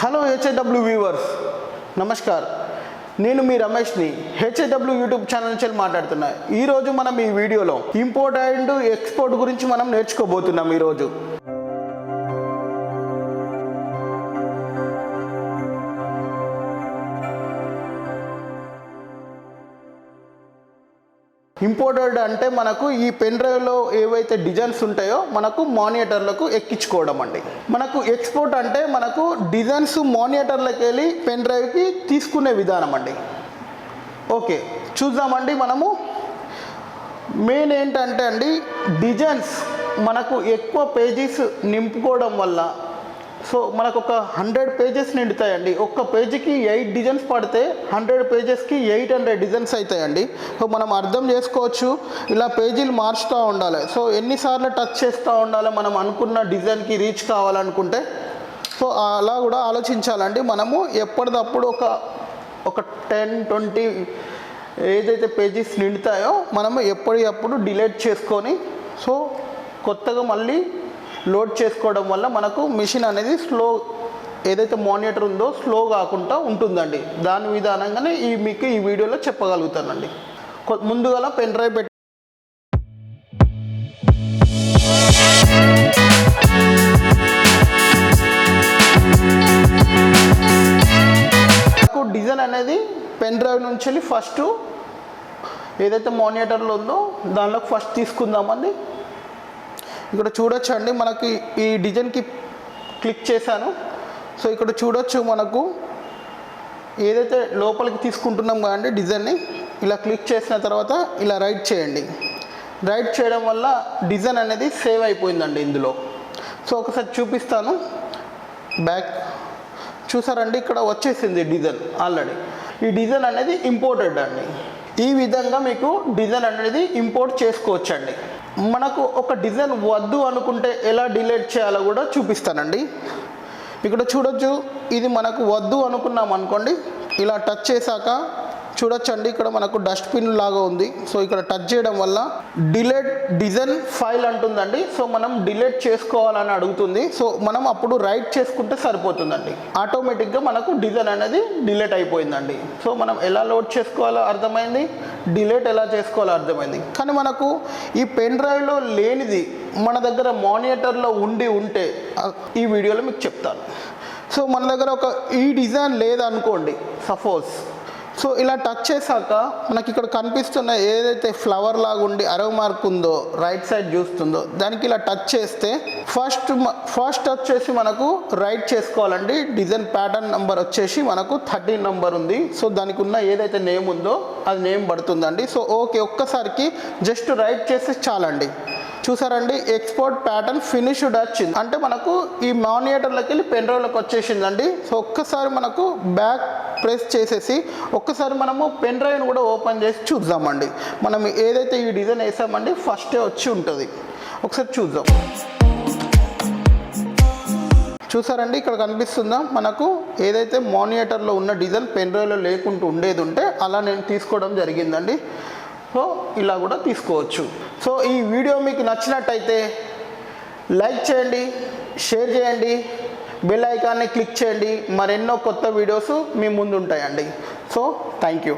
Hello హెచ్ఏడబ్ల్యూ viewers namaskar. నేను మీ రమేష్ని హెచ్ఏడబ్ల్యూ YouTube channel నుంచి మాట్లాడుతున్నా. ఈరోజు మనం ఈ వీడియోలో ఇంపోర్ట్ అండ్ ఎక్స్పోర్ట్ గురించి మనం నేర్చుకోబోతున్నాం ఈరోజు. ఇంపోర్టెడ్ అంటే మనకు ఈ పెన్ డ్రైవ్లో ఏవైతే డిజైన్స్ ఉంటాయో మనకు మానిటర్లకు ఎక్కించుకోవడం అండి. మనకు ఎక్స్పోర్ట్ అంటే మనకు డిజైన్స్ మానిటర్లకు వెళ్ళి పెన్ డ్రైవ్కి తీసుకునే విధానం అండి. ఓకే చూద్దామండి మనము. మెయిన్ ఏంటంటే అండి డిజైన్స్ మనకు ఎక్కువ పేజీస్ నింపుకోవడం వల్ల సో మనకు ఒక హండ్రెడ్ పేజెస్ నిండుతాయండి. ఒక్క పేజీకి ఎయిట్ డిజైన్స్ పడితే హండ్రెడ్ పేజెస్కి ఎయిట్ హండ్రెడ్ డిజైన్స్ అవుతాయండి సో మనం అర్థం చేసుకోవచ్చు ఇలా పేజీలు మార్చుతూ ఉండాలి. సో ఎన్నిసార్లు టచ్ చేస్తూ ఉండాలి మనం అనుకున్న డిజైన్కి రీచ్ కావాలనుకుంటే. సో అలా కూడా ఆలోచించాలండి. మనము ఎప్పటిదప్పుడు ఒక ఒక టెన్ ట్వంటీ ఏదైతే పేజెస్ నిండుతాయో మనము ఎప్పటికప్పుడు డిలీట్ చేసుకొని సో కొత్తగా మళ్ళీ లోడ్ చేసుకోవడం వల్ల మనకు మిషన్ అనేది స్లో ఏదైతే మానిటర్ ఉందో స్లో కాకుండా ఉంటుందండి. దాని విధానంగానే ఈ మీకు ఈ వీడియోలో చెప్పగలుగుతానండి. కొ- ముందుగా పెన్ డ్రైవ్ పెట్టి డిజైన్ అనేది పెన్ డ్రైవ్ నుంచి వెళ్ళి ఫస్ట్ ఏదైతే మానిటర్లో ఉందో దానిలోకి ఫస్ట్ తీసుకుందామండి. ఇక్కడ చూడొచ్చు అండి మనకి ఈ డిజైన్కి క్లిక్ చేశాను. సో ఇక్కడ చూడొచ్చు మనకు ఏదైతే లోపలికి తీసుకుంటున్నాం కదండి డిజైన్ని ఇలా క్లిక్ చేసిన తర్వాత ఇలా రైట్ చేయండి. రైట్ చేయడం వల్ల డిజైన్ అనేది సేవ్ అయిపోయిందండి ఇందులో. సో ఒకసారి చూపిస్తాను. బ్యాక్ చూసారండి ఇక్కడ వచ్చేసింది డిజైన్ ఆల్రెడీ. ఈ డిజైన్ అనేది ఇంపోర్టెడ్ అండి. ఈ విధంగా మీకు డిజైన్ అనేది ఇంపోర్ట్ చేసుకోవచ్చండి. మనకు ఒక డిజైన్ వద్దు అనుకుంటే ఎలా డిలీట్ చేయాలో కూడా చూపిస్తానండి. ఇక్కడ చూడొచ్చు ఇది మనకు వద్దు అనుకున్నాం అనుకోండి ఇలా టచ్ చేశాక చూడొచ్చండి ఇక్కడ మనకు డస్ట్బిన్ లాగా ఉంది. సో ఇక్కడ టచ్ చేయడం వల్ల డిలేట్ డిజైన్ ఫైల్ అంటుందండి. సో మనం డిలేట్ చేసుకోవాలని అడుగుతుంది. సో మనం అప్పుడు రైట్ చేసుకుంటే సరిపోతుందండి. ఆటోమేటిక్గా మనకు డిజైన్ అనేది డిలేట్ అయిపోయిందండి. సో మనం ఎలా లోడ్ చేసుకోవాలో అర్థమైంది? డిలేట్ ఎలా చేసుకోవాలో అర్థమైంది. కానీ మనకు ఈ పెన్ డ్రైవ్లో లేనిది మన దగ్గర మానిటర్లో ఉండి ఉంటే ఈ వీడియోలో మీకు చెప్తాను. సో మన దగ్గర ఒక ఈ డిజైన్ లేదనుకోండి సపోజ్ సో ఇలా టచ్ చేశాక మనకి ఇక్కడ కనిపిస్తున్న ఏదైతే ఫ్లవర్ లాగా ఉండి అరవ్ మార్క్ ఉందో రైట్ సైడ్ చూస్తుందో దానికి ఇలా టచ్ చేస్తే ఫస్ట్ ఫస్ట్ టచ్ చేసి మనకు రైట్ చేసుకోవాలండి. డిజైన్ ప్యాటర్న్ నెంబర్ వచ్చేసి మనకు థర్టీన్ నెంబర్ ఉంది. సో దానికి ఉన్న ఏదైతే నేమ్ ఉందో అది నేమ్ పడుతుందండి. సో ఓకే ఒక్కసారికి జస్ట్ రైట్ చేస్తే చాలండి. చూసారండి? ఎక్స్పోర్ట్ ప్యాటర్న్ ఫినిష్డ్ వచ్చింది అంటే మనకు ఈ మానియేటర్లోకి వెళ్ళి పెన్ డ్రైవ్లోకి వచ్చేసిందండి. సో ఒక్కసారి మనకు బ్యాక్ ప్రెస్ చేసేసి ఒక్కసారి మనము పెన్ డ్రైవ్ని కూడా ఓపెన్ చేసి చూద్దామండి. మనం ఏదైతే ఈ డిజైన్ వేసామండి ఫస్టే వచ్చి ఉంటుంది. ఒకసారి చూద్దాం. చూసారండి ఇక్కడ కనిపిస్తుందా? మనకు ఏదైతే మానిటర్లో ఉన్న డిజైన్ పెన్ డ్రైవ్లో లేకుండా ఉండేది ఉంటే అలా నేను తీసుకోవడం జరిగిందండి. సో ఇలా కూడా తీసుకోవచ్చు. సో ఈ వీడియో మీకు నచ్చినట్టయితే లైక్ చేయండి షేర్ చేయండి. బెల్ ఐకాన్ని క్లిక్ చేయండి. మరెన్నో కొత్త వీడియోస్ మీ ముందు ఉంటాయండి సో థ్యాంక్ యూ